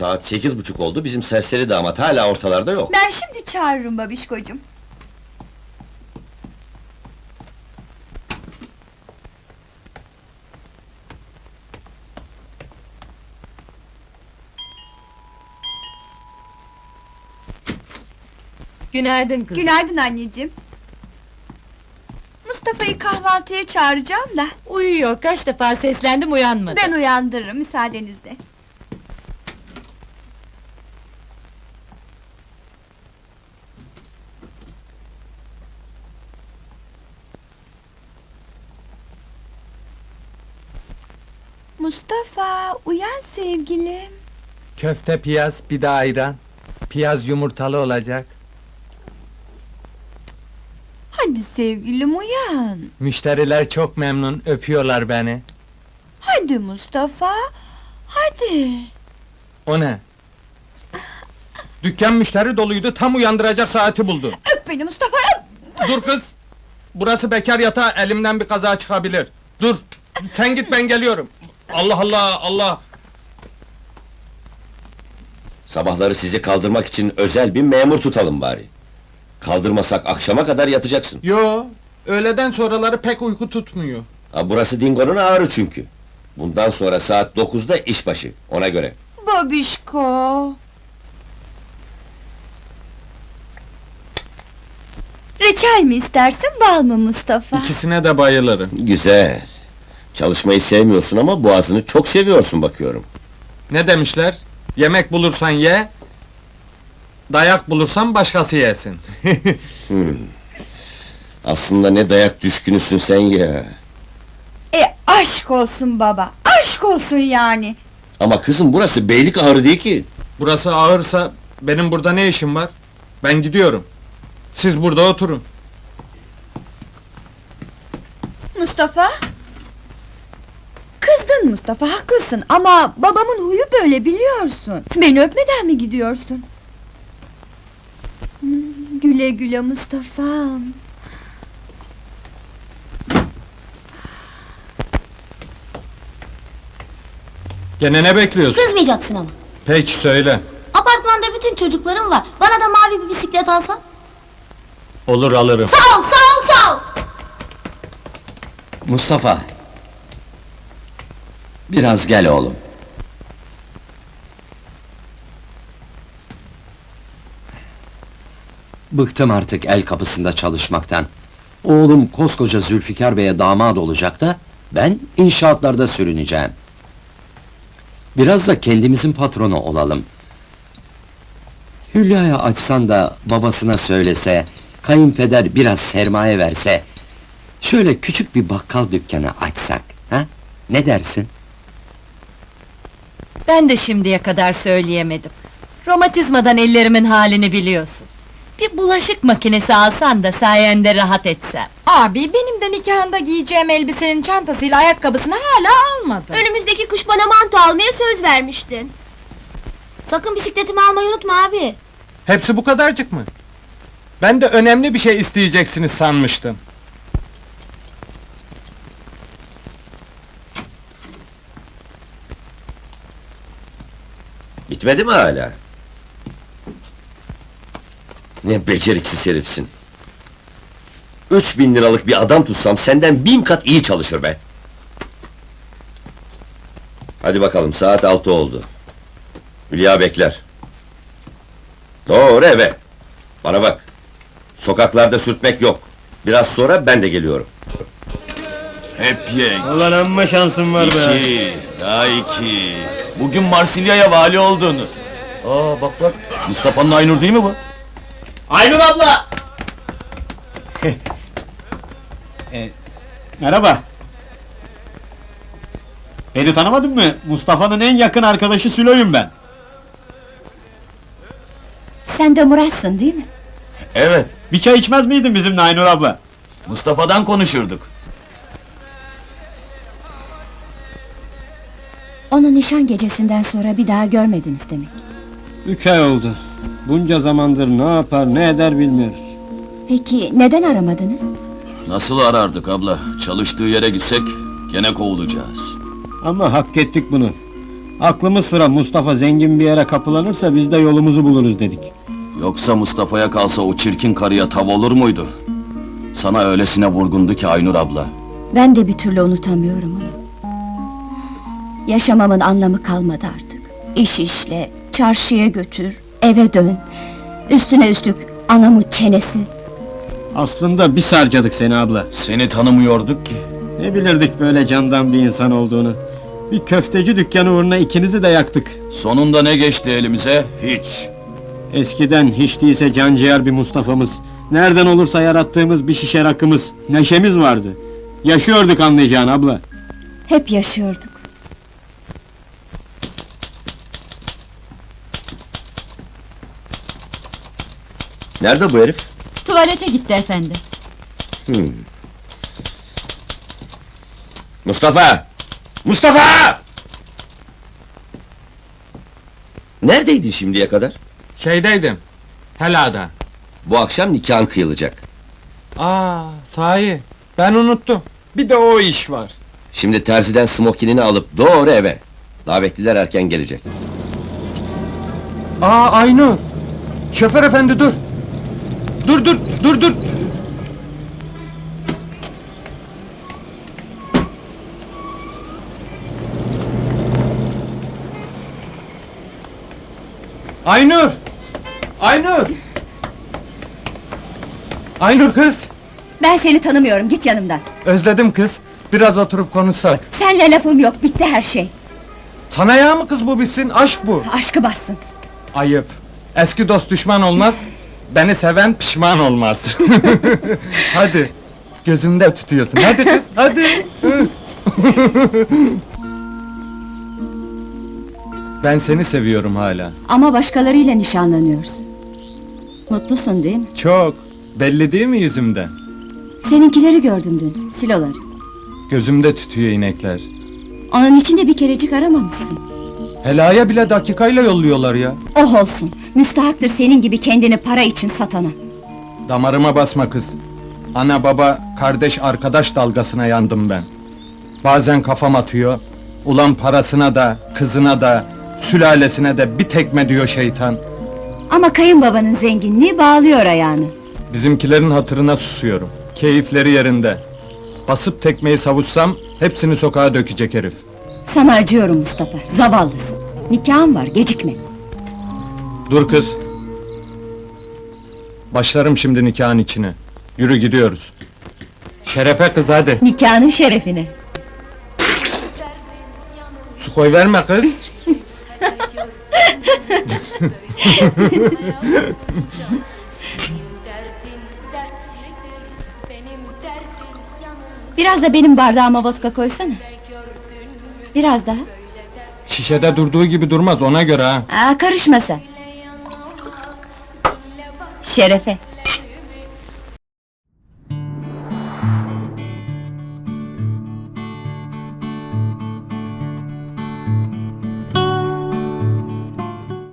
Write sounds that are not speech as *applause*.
Saat sekiz buçuk oldu, bizim serseri damat hala ortalarda yok. Ben şimdi çağırırım babişkocuğum. Günaydın kızım. Günaydın anneciğim. Mustafa'yı kahvaltıya çağıracağım da Uyuyor, kaç defa seslendim uyanmadı. ben uyandırırım müsaadenizle. Mustafa, uyan sevgilim. Köfte piyaz, bir de ayran. Piyaz yumurtalı olacak. Hadi sevgilim uyan. Müşteriler çok memnun, öpüyorlar beni. Hadi Mustafa, hadi. O ne? Dükkan müşteri doluydu, tam uyandıracak saati buldu. Öp beni Mustafa, öp! Dur kız! Burası bekar yatağı, elimden bir kaza çıkabilir. Dur! Sen git, ben geliyorum. Allah Allah, Allah! Sabahları sizi kaldırmak için özel bir memur tutalım bari. Kaldırmasak akşama kadar yatacaksın. Yo, öğleden sonraları pek uyku tutmuyor. Ha, burası Dingo'nun ağrı çünkü. Bundan sonra saat dokuzda işbaşı, ona göre. Babişko. Reçel mi istersin, bal mı Mustafa? İkisine de bayılırım. Güzel. Çalışmayı sevmiyorsun ama boğazını çok seviyorsun bakıyorum. Ne demişler? Yemek bulursan ye, dayak bulursan başkası yesin. *laughs* Aslında ne dayak düşkünüsün sen ya. E aşk olsun baba, aşk olsun yani. Ama kızım burası beylik ağrı değil ki. Burası ağırsa benim burada ne işim var? Ben gidiyorum. Siz burada oturun. Mustafa? Kızdın Mustafa, haklısın ama babamın huyu böyle biliyorsun. Beni öpmeden mi gidiyorsun? Hmm, Güle güle Mustafa'm. Gene ne bekliyorsun? Kızmayacaksın ama. Peki söyle. Apartmanda bütün çocuklarım var. Bana da mavi bir bisiklet alsan. Olur alırım. Sağ ol, sağ ol, sağ ol. Mustafa. Biraz gel oğlum. Bıktım artık el kapısında çalışmaktan. Oğlum koskoca Zülfikar Bey'e damat olacak da ben inşaatlarda sürüneceğim. Biraz da kendimizin patronu olalım. Hülya'ya açsan da babasına söylese, kayınpeder biraz sermaye verse, şöyle küçük bir bakkal dükkanı açsak, ha? Ne dersin? Ben de şimdiye kadar söyleyemedim. Romatizmadan ellerimin halini biliyorsun. Bir bulaşık makinesi alsan da sayende rahat etsem. Abi benim de nikahında giyeceğim elbisenin çantasıyla ayakkabısını hala almadın. Önümüzdeki kış bana manto almaya söz vermiştin. Sakın bisikletimi almayı unutma abi. Hepsi bu kadarcık mı? Ben de önemli bir şey isteyeceksiniz sanmıştım. Bitmedi mi hala? Ne beceriksiz herifsin. Üç bin liralık bir adam tutsam senden bin kat iyi çalışır be. Hadi bakalım saat altı oldu. Hülya bekler. Doğru eve. Bana bak. Sokaklarda sürtmek yok. Biraz sonra ben de geliyorum. Hep yenk. Ulan amma şansın var be. İki, daha iki. Bugün Marsilya'ya vali oldun. Aa bak bak, Mustafa'nın Aynur değil mi bu? Aynur abla! *laughs* e, merhaba. Beni tanımadın mı? Mustafa'nın en yakın arkadaşı Sülo'yum ben. Sen de Murat'sın değil mi? Evet, Bir çay içmez miydin bizimle Aynur abla? Mustafa'dan konuşurduk. Onu nişan gecesinden sonra bir daha görmediniz demek. Üç ay oldu. Bunca zamandır ne yapar ne eder bilmiyoruz. Peki neden aramadınız? Nasıl arardık abla? Çalıştığı yere gitsek gene kovulacağız. Ama hak ettik bunu. Aklımız sıra Mustafa zengin bir yere kapılanırsa biz de yolumuzu buluruz dedik. Yoksa Mustafa'ya kalsa o çirkin karıya tav olur muydu? Sana öylesine vurgundu ki Aynur abla. Ben de bir türlü unutamıyorum onu. Yaşamamın anlamı kalmadı artık. İş işle, çarşıya götür, eve dön. Üstüne üstlük anamın çenesi. Aslında biz harcadık seni abla. Seni tanımıyorduk ki. Ne bilirdik böyle candan bir insan olduğunu. Bir köfteci dükkanı uğruna ikinizi de yaktık. Sonunda ne geçti elimize? Hiç. Eskiden hiç değilse canciğer bir Mustafa'mız. Nereden olursa yarattığımız bir şişe rakımız, neşemiz vardı. Yaşıyorduk anlayacağın abla. Hep yaşıyorduk. Nerede bu herif? Tuvalete gitti efendi. Mustafa! Mustafa! Neredeydin şimdiye kadar? Şeydeydim. Helada. Bu akşam nikahın kıyılacak. Aa, sahi. Ben unuttum. Bir de o iş var. Şimdi terziden smokinini alıp doğru eve. Davetliler erken gelecek. Aa, Aynur. Şoför efendi dur. Dur dur dur dur. Aynur! Aynur! Aynur kız! Ben seni tanımıyorum, git yanımdan. Özledim kız. Biraz oturup konuşsak. Senle lafım yok, bitti her şey. Sana ya mı kız bu bitsin? Aşk bu. Aşkı bassın. Ayıp. Eski dost düşman olmaz. Beni seven pişman olmaz. *laughs* hadi. Gözümde tutuyorsun. Hadi kız, hadi. *laughs* ben seni seviyorum hala. Ama başkalarıyla nişanlanıyorsun. Mutlusun değil mi? Çok. Belli değil mi yüzümden? Seninkileri gördüm dün, siloları. Gözümde tütüyor inekler. Onun için de bir kerecik aramamışsın. Helaya bile dakikayla yolluyorlar ya. Oh olsun, müstahaktır senin gibi kendini para için satana. Damarıma basma kız. Ana baba, kardeş arkadaş dalgasına yandım ben. Bazen kafam atıyor. Ulan parasına da, kızına da, sülalesine de bir tekme diyor şeytan. Ama kayınbabanın zenginliği bağlıyor ayağını. Bizimkilerin hatırına susuyorum. Keyifleri yerinde. Basıp tekmeyi savutsam hepsini sokağa dökecek herif. Sana acıyorum Mustafa, zavallısın. Nikahın var, gecikme. Dur kız. Başlarım şimdi nikahın içine. Yürü gidiyoruz. Şerefe kız hadi. Nikahının şerefine. Su koy verme kız. *laughs* Biraz da benim bardağıma vodka koysana. Biraz daha. Şişede durduğu gibi durmaz ona göre ha. Aa, karışma sen. Şerefe.